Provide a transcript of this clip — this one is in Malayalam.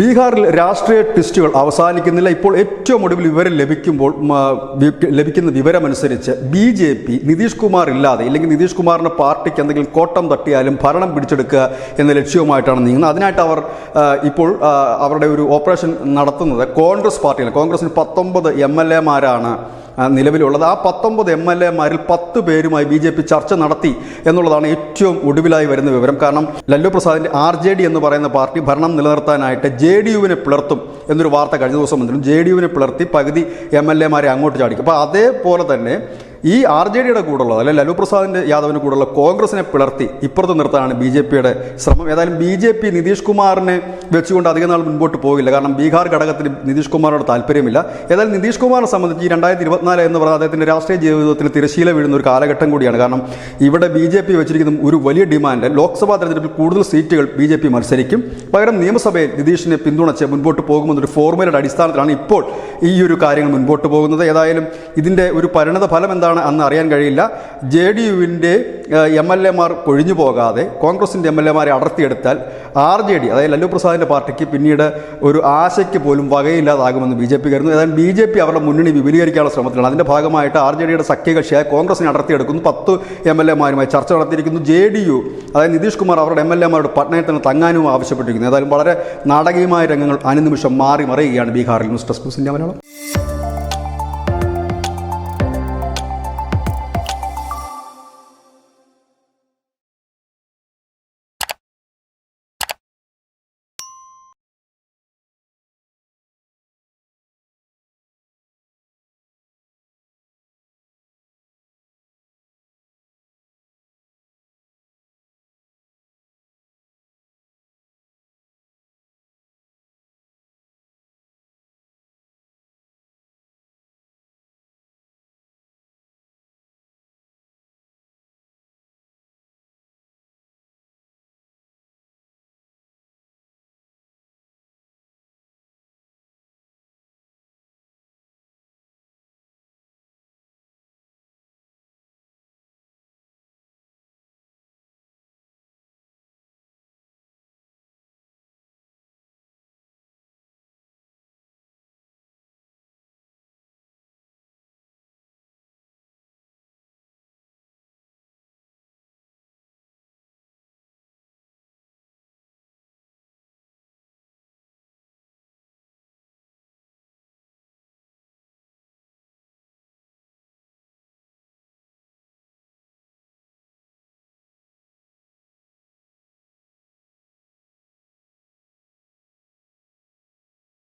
ബീഹാറിൽ രാഷ്ട്രീയ ട്വിസ്റ്റുകൾ അവസാനിക്കുന്നില്ല. ഇപ്പോൾ ഏറ്റവും ഒടുവിൽ വിവരം ലഭിക്കുമ്പോൾ ലഭിക്കുന്ന വിവരമനുസരിച്ച് B J P Nitish Kumar ഇല്ലാതെ ഇല്ലെങ്കിൽ നിതീഷ് കുമാറിന്റെ പാർട്ടിക്ക് എന്തെങ്കിലും കോട്ടം തട്ടിയാലും ഭരണം പിടിച്ചെടുക്കുക എന്ന ലക്ഷ്യവുമായിട്ടാണ് നീങ്ങുന്നത്. അതിനായിട്ട് അവർ ഇപ്പോൾ അവരുടെ ഒരു ഓപ്പറേഷൻ നടത്തുന്നത് കോൺഗ്രസ് പാർട്ടിയാണ്. കോൺഗ്രസിന് പത്തൊമ്പത് എം എൽ എമാരാണ് നിലവിലുള്ളത്. ആ പത്തൊമ്പത് എം എൽ എമാരിൽ പത്ത് പേരുമായി ബി ജെ പി ചർച്ച നടത്തി എന്നുള്ളതാണ് ഏറ്റവും ഒടുവിലായി വരുന്ന വിവരം. കാരണം ലല്ലു പ്രസാദിന്റെ ആർ ജെ ഡി എന്ന് പറയുന്ന പാർട്ടി ഭരണം നിലനിർത്താനായിട്ട് ജെ ഡി യുവിനെ പിളർത്തും എന്നൊരു വാർത്ത കഴിഞ്ഞ ദിവസം വന്നിരുന്നു. ജെ ഡി യുവിനെ പിളർത്തി പകുതി എം എൽ എമാരെ അങ്ങോട്ട് ചാടിക്കും. അപ്പോൾ അതേപോലെ തന്നെ ഈ ആർ ജെ ഡിയുടെ കൂടെയുള്ളത് അല്ലെങ്കിൽ ലല്ലു പ്രസാദിന്റെ യാദവിന് കൂടെയുള്ള കോൺഗ്രസിനെ പിളർത്തി ഇപ്പുറത്ത് നിർത്താനാണ് ബി ജെ പിയുടെ ശ്രമം. ഏതായാലും ബി ജെ പി നിതീഷ് കുമാറിനെ വെച്ചുകൊണ്ട് അധികം നാൾ മുൻപോട്ട് പോകില്ല. കാരണം ബീഹാർ ഘടകത്തിന് നിതീഷ് കുമാറിനോട് താല്പര്യമില്ല. ഏതായാലും നിതീഷ് കുമാറിനെ സംബന്ധിച്ച് ഈ രണ്ടായിരത്തി ഇരുപത്തിനാല് എന്ന് പറഞ്ഞാൽ അദ്ദേഹത്തിന്റെ രാഷ്ട്രീയ ജീവിതത്തിന് തിരശീല വീഴുന്ന ഒരു കാലഘട്ടം കൂടിയാണ്. കാരണം ഇവിടെ ബി ജെ പി വെച്ചിരിക്കുന്ന ഒരു വലിയ ഡിമാൻഡ് ലോക്സഭാ തെരഞ്ഞെടുപ്പിൽ കൂടുതൽ സീറ്റുകൾ ബി ജെ പി മത്സരിക്കും. പകരം നിയമസഭയിൽ നിതീഷിനെ പിന്തുണച്ച് മുൻപോട്ട് പോകുമെന്നൊരു ഫോർമുലയുടെ അടിസ്ഥാനത്തിലാണ് ഇപ്പോൾ ഈ ഒരു കാര്യങ്ങൾ മുൻപോട്ട് പോകുന്നത്. ഏതായാലും ഇതിന്റെ ഒരു പരിണത ഫലം എന്താണ് അന്ന് അറിയാൻ കഴിയില്ല. ജെ ഡി യുവിന്റെ എം എൽ എമാർ കൊഴിഞ്ഞു പോകാതെ കോൺഗ്രസിന്റെ എം എൽ എമാരെ അടർത്തിയെടുത്താൽ ആർ ജെ ഡി അതായത് ലല്ലു പ്രസാദിന്റെ പാർട്ടിക്ക് പിന്നീട് ഒരു ആശയ്ക്ക് പോലും വകയില്ലാതാകുമെന്ന് ബി ജെ പി കരുതുന്നു. ഏതായാലും ബി ജെ പി അവരുടെ മുന്നണി വിപുലീകരിക്കാനുള്ള ശ്രമത്തിലാണ്. അതിന്റെ ഭാഗമായിട്ട് ആർ ജെ ഡിയുടെ സഖ്യകക്ഷിയായ കോൺഗ്രസിനെ അടർത്തിയെടുക്കുന്നു. പത്ത് എം എൽ എമാരുമായി ചർച്ച നടത്തിയിരിക്കുന്നു. ജെ ഡി യു അതായത് നിതീഷ് കുമാർ അവരുടെ എം എൽ എമാരുടെ പട്ടണയത്തിന് തങ്ങാനും ആവശ്യപ്പെട്ടിരിക്കുന്നു. ഏതായാലും വളരെ നാടകീയമായ രംഗങ്ങൾ അനുനിമിഷം മാറി മറിയുകയാണ് ബീഹാറിൽ. Mister news Malayalam.